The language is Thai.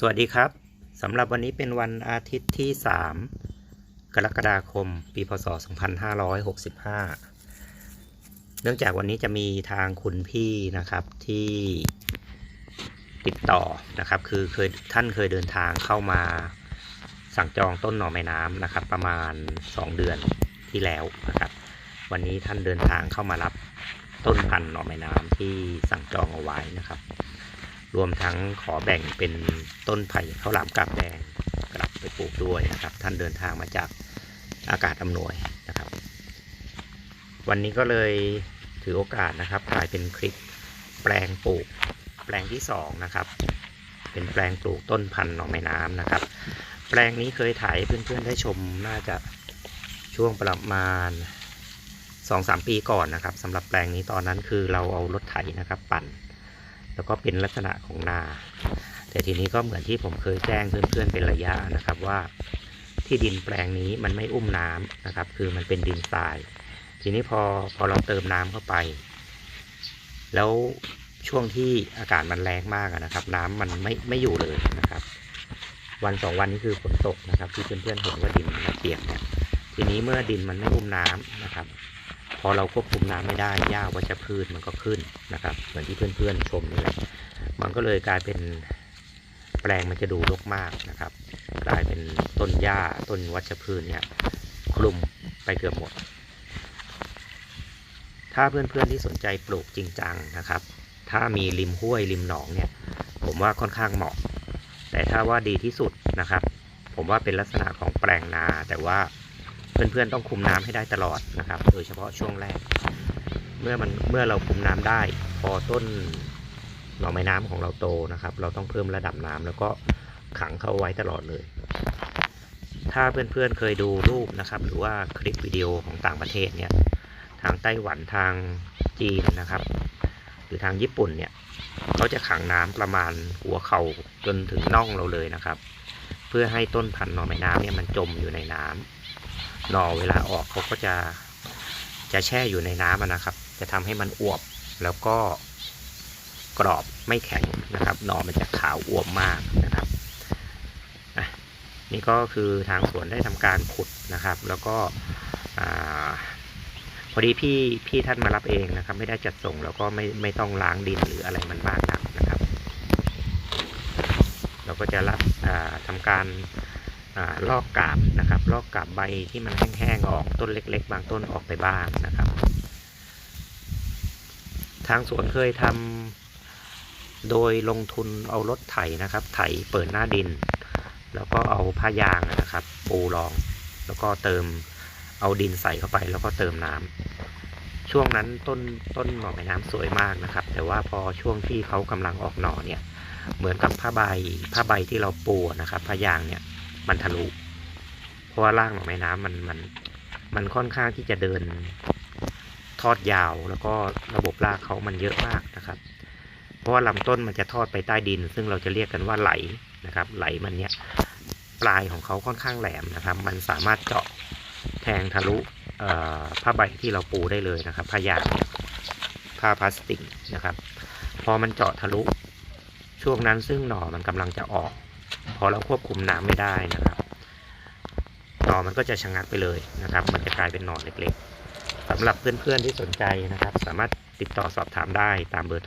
สวัสดีครับสำหรับวันนี้เป็นวันอาทิตย์ที่ 3 กรกฎาคม ปีพศ 2565 เนื่องจากวันนี้จะมีทางคุณพี่นะครับที่ติดต่อนะครับ คือเคยท่านเคยเดินทางเข้ามาสั่งจองต้นหน่อไม้น้ำนะครับ ประมาณ 2 เดือนที่แล้วนะครับ วันนี้ท่านเดินทางเข้ามารับต้นพันธุ์หน่อไม้น้ำที่สั่งจองเอาไว้นะครับ รวมทั้งขอแบ่งเป็นต้นไผ่ข้าวหลามกาบแดงกลับไปปลูกด้วยนะครับ ท่านเดินทางมาจากอากาศอำนวยนะครับ วันนี้ก็เลยถือโอกาสนะครับถ่ายเป็นคลิปแปลงปลูกแปลงที่สองนะครับ เป็นแปลงปลูกต้นพันธุ์หน่อไม้น้ำนะครับ แปลงนี้เคยถ่ายเพื่อนๆได้ชมน่าจะช่วงประมาณสองสามปีก่อนนะครับสำหรับแปลงนี้ตอนนั้นคือเราเอารถไถนะครับ ปั่น แล้วก็เป็นลักษณะของนา แต่ทีนี้ก็เหมือนที่ผมเคยแจ้งเพื่อนๆเป็นระยะนะครับว่าที่ดินแปลงนี้มันไม่อุ้มน้ำนะครับ คือมันเป็นดินทราย ทีนี้พอพอเราเติมน้ำเข้าไป แล้วช่วงที่อากาศมันแรงมากนะครับ น้ำมันไม่ไม่อยู่เลยนะครับ วันสองวันนี้คือฝนตกนะครับ ที่เพื่อนๆเห็นว่าดินมันเปียกเนี่ยทีนี้เมื่อดินมันไม่อุ้มน้ำนะครับ พอเราควบคุมน้ำไม่ได้หญ้าวัชพืชมันก็ขึ้นนะครับ เหมือนที่เพื่อนๆชมนี่แหละมันก็เลยกลายเป็นแปลงมันจะดูรกมากนะครับ กลายเป็นต้นหญ้าต้นวัชพืชเนี่ยคลุมไปเกือบหมด ถ้าเพื่อนๆที่สนใจปลูกจริงจังนะครับ ถ้ามีริมห้วยริมหนองเนี่ย ผมว่าค่อนข้างเหมาะ แต่ถ้าว่าดีที่สุดนะครับ ผมว่าเป็นลักษณะของแปลงนาแต่ว่า เพื่อนๆต้องคุมน้ำให้ได้ตลอดนะครับ โดยเฉพาะช่วงแรก เมื่อมันเมื่อเราคุมน้ำได้ พอต้นหน่อไม้น้ำของเราโตนะครับ เราต้องเพิ่มระดับน้ำแล้วก็ขังเข้าไว้ตลอดเลย ถ้าเพื่อนๆเคยดูรูปนะครับ หรือว่าคลิปวิดีโอของต่างประเทศเนี่ยทางไต้หวันทางจีนนะครับ หรือทางญี่ปุ่นเนี่ยเขาจะขังน้ำประมาณหัวเข่าจนถึงน่องเราเลยนะครับ เพื่อให้ต้นพันธุ์หน่อไม้น้ำเนี่ยมันจมอยู่ในน้ำ หน่อเวลาออกเขาก็จะจะแช่อยู่ในน้ำนะครับ จะทำให้มันอวบแล้วก็กรอบไม่แข็งนะครับ หน่อมันจะขาวอวบมากนะครับนี่ก็คือทางสวนได้ทำการขุดนะครับ แล้วก็พอดีพี่พี่ท่านมารับเองนะครับ ไม่ได้จัดส่งแล้วก็ไม่ไม่ต้องล้างดินหรืออะไรมันมากนักนะครับ เราก็จะรับอ่าทำการ ลอกกาบนะครับ ลอกกาบใบที่มันแห้งๆออกต้นเล็ก ๆ บางต้นออกไปบ้างนะครับ ทางสวนเคยทำโดยลงทุนเอารถไถนะครับ ไถเปิดหน้าดิน แล้วก็เอาผ้ายางนะครับ ปูรอง แล้วก็เติมเอาดินใส่เข้าไปแล้วก็เติมน้ำช่วงนั้นต้นต้นหน่อไม้น้ำสวยมากนะครับ แต่ว่าพอช่วงที่เขากำลังออกหน่อเนี่ย เหมือนกับผ้าใบผ้าใบที่เราปูนะครับผ้ายางเนี่ย มันทะลุเพราะว่าร่างหน่อไม้น้ำมันมันมันค่อนข้างที่จะเดินทอดยาวแล้วก็ระบบรากเขามันเยอะมากนะครับ เพราะว่าลำต้นมันจะทอดไปใต้ดิน ซึ่งเราจะเรียกกันว่าไหลนะครับ ไหลมันเนี่ยปลายของเขาค่อนข้างแหลมนะครับ มันสามารถเจาะแทงทะลุผ้าใบที่เราปูได้เลยนะครับผ้ายางผ้าพลาสติกนะครับ พอมันเจาะทะลุช่วงนั้นซึ่งหน่อมันกำลังจะออก พอเราควบคุมน้ำไม่ได้นะครับหน่อมันก็จะชะงักไปเลยนะครับ มันจะกลายเป็นหน่อเล็กๆสำหรับเพื่อนๆที่สนใจนะครับ สามารถติดต่อสอบถามได้ตามเบอร์โทร